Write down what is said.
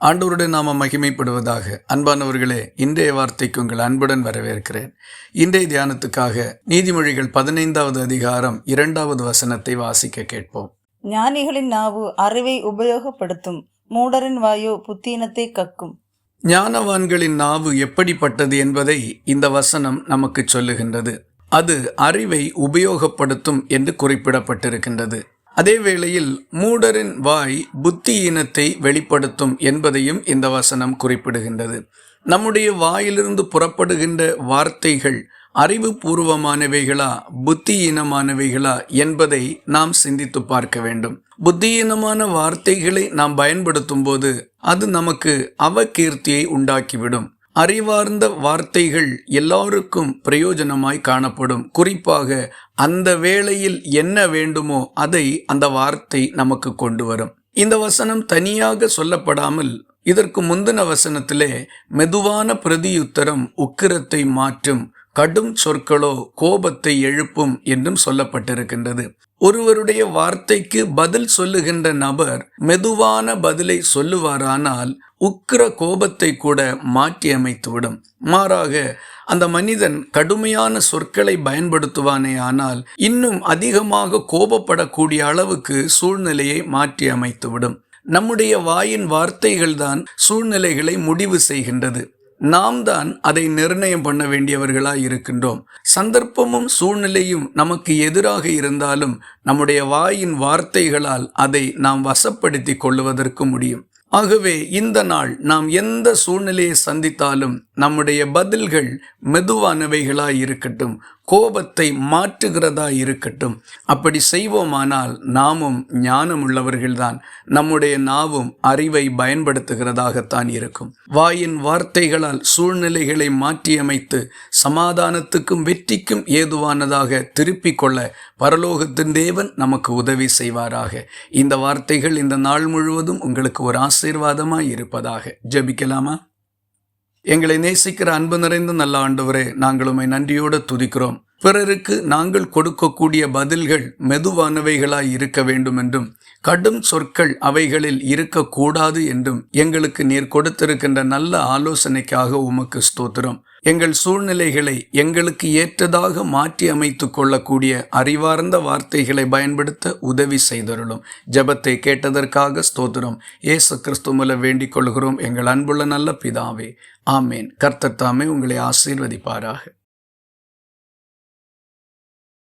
ஆண்டவருடைய நாம மகிமைப்படுவதாக. அன்பானவர்களே இன்றைய வார்த்தைக்கு உங்கள் அன்புடன் வரவேற்கிறேன். இன்றைய தியானத்துக்காக நீதிமொழிகள் பதினைந்தாவது அதிகாரம் இரண்டாவது வசனத்தை வாசிக்க கேட்போம். ஞானிகளின் நாவு அறிவை உபயோகப்படுத்தும் மூடரின் வாயு புத்தீனத்தை கக்கும். ஞானவான்களின் நாவு எப்படிப்பட்டது என்பதை இந்த வசனம் நமக்கு சொல்லுகின்றது. அது அறிவை உபயோகப்படுத்தும் என்று குறிப்பிடப்பட்டிருக்கின்றது. அதே வேளையில் மூடரின் வாய் புத்தியீனத்தை வெளிப்படுத்தும் என்பதையும் இந்த வசனம் குறிப்பிடுகின்றது. நம்முடைய வாயிலிருந்து புறப்படுகின்ற வார்த்தைகள் அறிவுபூர்வமானவைகளா புத்தியீனமானவைகளா என்பதை நாம் சிந்தித்து பார்க்க வேண்டும். புத்தியீனமான வார்த்தைகளை நாம் பயன்படுத்தும் போது அது நமக்கு அவகீர்த்தியை உண்டாக்கிவிடும். அறிவார்ந்த வார்த்தைகள் எல்லாருக்கும் பிரயோஜனமாய் காணப்படும். குறிப்பாக அந்த வேளையில் என்ன வேண்டுமோ அதை அந்த வார்த்தை நமக்கு கொண்டு வரும். இந்த வசனம் தனியாக சொல்லப்படாமல் இதற்கு முந்தின வசனத்திலே மெதுவான பிரதியுத்தரம் உக்கிரத்தை மாற்றும் கடும் சொற்களோ கோபத்தை எழுப்பும் என்றும் சொல்லப்பட்டிருக்கின்றது. ஒருவருடைய வார்த்தைக்கு பதில் சொல்லுகின்ற நபர் மெதுவான பதிலை சொல்லுவாரானால் உக்கிர கோபத்தை கூட மாற்றி அமைத்துவிடும் மாறாக அந்த மனிதன் கடுமையான சொற்களை பயன்படுத்துவானே ஆனால் இன்னும் அதிகமாக கோபப்படக்கூடிய அளவுக்கு சூழ்நிலையை மாற்றி அமைத்துவிடும் நம்முடைய வாயின் வார்த்தைகள்தான் சூழ்நிலைகளை முடிவு செய்கின்றது. நாம் தான் அதை நிர்ணயம் பண்ண வேண்டியவர்களாய் இருக்கின்றோம். சந்தர்ப்பமும் சூழ்நிலையும் நமக்கு எதிராக இருந்தாலும் நம்முடைய வாயின் வார்த்தைகளால் அதை நாம் வசப்படுத்தி கொள்வதற்கு முடியும். ஆகவே இந்த நாள் நாம் எந்த சூழ்நிலையை சந்தித்தாலும் நம்முடைய பதில்கள் மெதுவானவைகளாய் இருக்கட்டும். கோபத்தை மாற்றுகிறதா இருக்கட்டும். அப்படி செய்வோமானால் நாமும் ஞானம் உள்ளவர்கள்தான் நம்முடைய நாவும் அறிவை பயன்படுத்துகிறதாகத்தான் இருக்கும். வாயின் வார்த்தைகளால் சூழ்நிலைகளை மாற்றியமைத்து சமாதானத்துக்கும் வெற்றிக்கும் ஏதுவானதாக திருப்பிக் கொள்ள பரலோகத்தின் தேவன் நமக்கு உதவி செய்வாராக. இந்த வார்த்தைகள் இந்த நாள் முழுவதும் உங்களுக்கு ஒரு ஆசீர்வாதமாய் இருப்பதாக. ஜெபிக்கலாமா? எங்களை நேசிக்கிற அன்பு நிறைந்த நல்ல ஆண்டவரே நாங்கள் உம்மை நன்றியோடு துதிக்கிறோம். பிறருக்கு நாங்கள் கொடுக்கக்கூடிய பதில்கள் மெதுவானவைகளாய் இருக்க வேண்டும் என்றும் கடும் சொற்கள் அவைகளில் இருக்கக்கூடாது என்றும் எங்களுக்கு நீர் கொடுத்திருக்கின்ற நல்ல ஆலோசனைக்காக உமக்கு ஸ்தோத்திரம். எங்கள் சூழ்நிலைகளை எங்களுக்கு ஏற்றதாக மாற்றி அமைத்து கொள்ளக்கூடிய அறிவார்ந்த வார்த்தைகளை பயன்படுத்த உதவி செய்தருளும். ஜெபத்தை கேட்டதற்காக ஸ்தோத்திரம். இயேசு கிறிஸ்துமல வேண்டிக் கொள்கிறோம். எங்கள் அன்புள்ள நல்ல பிதாவே. ஆமேன். கர்த்தர் தாமே உங்களை ஆசீர்வதிப்பாராக.